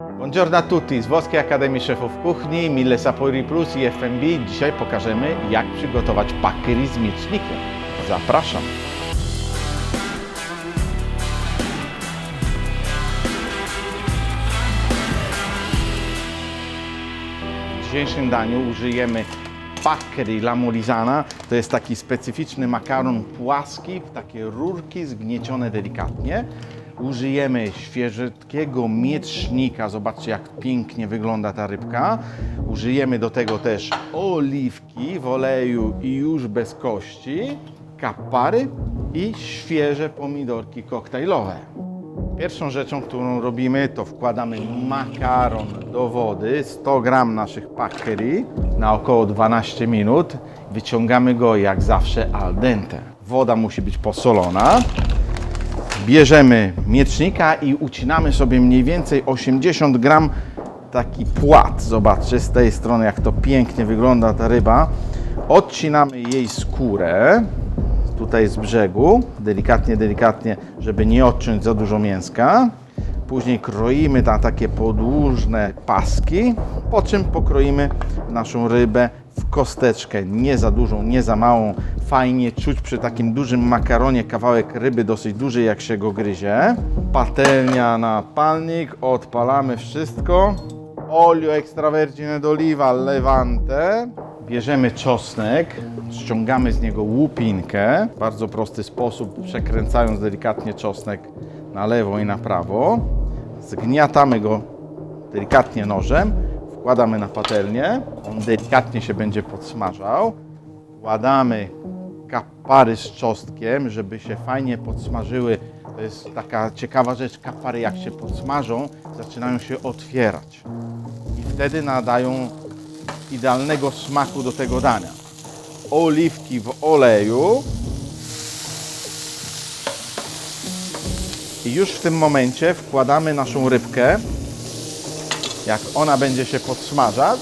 Buongiorno a tutti, z Włoskiej Akademii Szefów Kuchni, Mille Sapori Plus i FMB. Dzisiaj pokażemy, jak przygotować pakyri z miecznikiem. Zapraszam. W dzisiejszym daniu użyjemy pakry la Molisana. To jest taki specyficzny makaron płaski, w takie rurki zgniecione delikatnie. Użyjemy świeżutkiego miecznika. Zobaczcie, jak pięknie wygląda ta rybka. Użyjemy do tego też oliwki w oleju i już bez kości, kapary i świeże pomidorki koktajlowe. Pierwszą rzeczą, którą robimy, to wkładamy makaron do wody, 100 gram naszych pakery na około 12 minut. Wyciągamy go jak zawsze al dente. Woda musi być posolona. Bierzemy miecznika i ucinamy sobie mniej więcej 80 gram taki płat. Zobaczcie z tej strony, jak to pięknie wygląda ta ryba. Odcinamy jej skórę tutaj z brzegu, delikatnie, delikatnie, żeby nie odciąć za dużo mięska. Później kroimy na takie podłużne paski, po czym pokroimy naszą rybę w kosteczkę, nie za dużą, nie za małą. Fajnie czuć przy takim dużym makaronie kawałek ryby dosyć duży, jak się go gryzie. Patelnia na palnik, odpalamy wszystko. Olio extravergine d'oliva Levante. Bierzemy czosnek, ściągamy z niego łupinkę. W bardzo prosty sposób, przekręcając delikatnie czosnek na lewo i na prawo. Zgniatamy go delikatnie nożem, wkładamy na patelnię. On delikatnie się będzie podsmażał. Wkładamy kapary z czosnkiem, żeby się fajnie podsmażyły. To jest taka ciekawa rzecz. Kapary jak się podsmażą, zaczynają się otwierać. I wtedy nadają idealnego smaku do tego dania. Oliwki w oleju. I już w tym momencie wkładamy naszą rybkę. Jak ona będzie się podsmażać,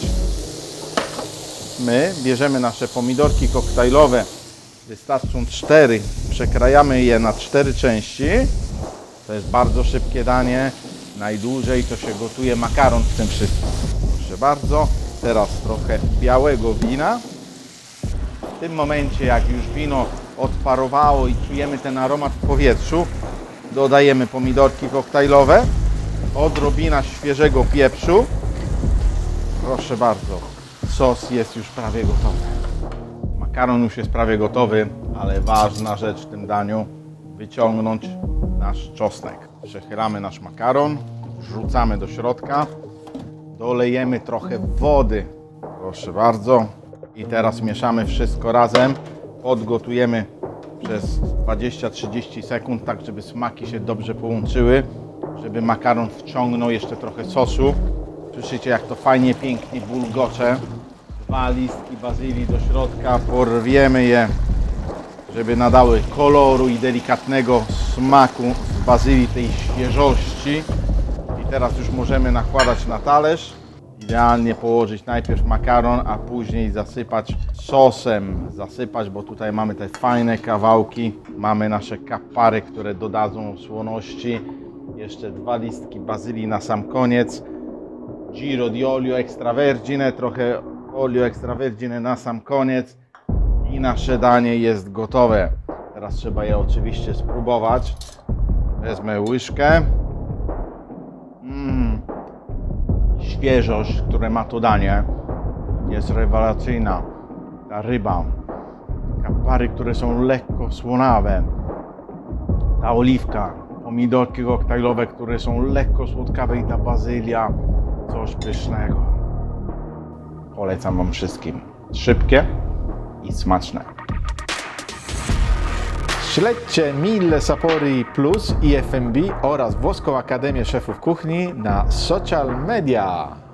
my bierzemy nasze pomidorki koktajlowe. Wystarczą cztery. Przekrajamy je na cztery części. To jest bardzo szybkie danie. Najdłużej to się gotuje makaron w tym wszystkim. Proszę bardzo. Teraz trochę białego wina. W tym momencie, jak już wino odparowało i czujemy ten aromat w powietrzu, dodajemy pomidorki koktajlowe, odrobina świeżego pieprzu. Proszę bardzo, sos jest już prawie gotowy. Makaron już jest prawie gotowy, ale ważna rzecz w tym daniu, wyciągnąć nasz czosnek. Przechylamy nasz makaron, wrzucamy do środka, dolejemy trochę wody. Proszę bardzo. I teraz mieszamy wszystko razem. Podgotujemy przez 20-30 sekund, tak żeby smaki się dobrze połączyły, żeby makaron wciągnął jeszcze trochę sosu. Słyszycie jak to fajnie, pięknie bulgocze. Dwa listki bazylii do środka, porwiemy je, żeby nadały koloru i delikatnego smaku z bazylii, tej świeżości. Teraz już możemy nakładać na talerz. Idealnie położyć najpierw makaron, a później zasypać sosem. Zasypać, bo tutaj mamy te fajne kawałki. Mamy nasze kapary, które dodadzą słoności. Jeszcze dwa listki bazylii na sam koniec. Giro di olio extravergine, trochę olio extravergine na sam koniec. I nasze danie jest gotowe. Teraz trzeba je oczywiście spróbować. Wezmę łyżkę. Świeżość, które ma to danie, jest rewelacyjna. Ta ryba, kapary, które są lekko słonawe, ta oliwka, pomidorki koktajlowe, które są lekko słodkawe i ta bazylia, coś pysznego. Polecam Wam wszystkim. Szybkie i smaczne. Śledźcie Mille Sapori Plus i FMB oraz Włoską Akademię Szefów Kuchni na social media.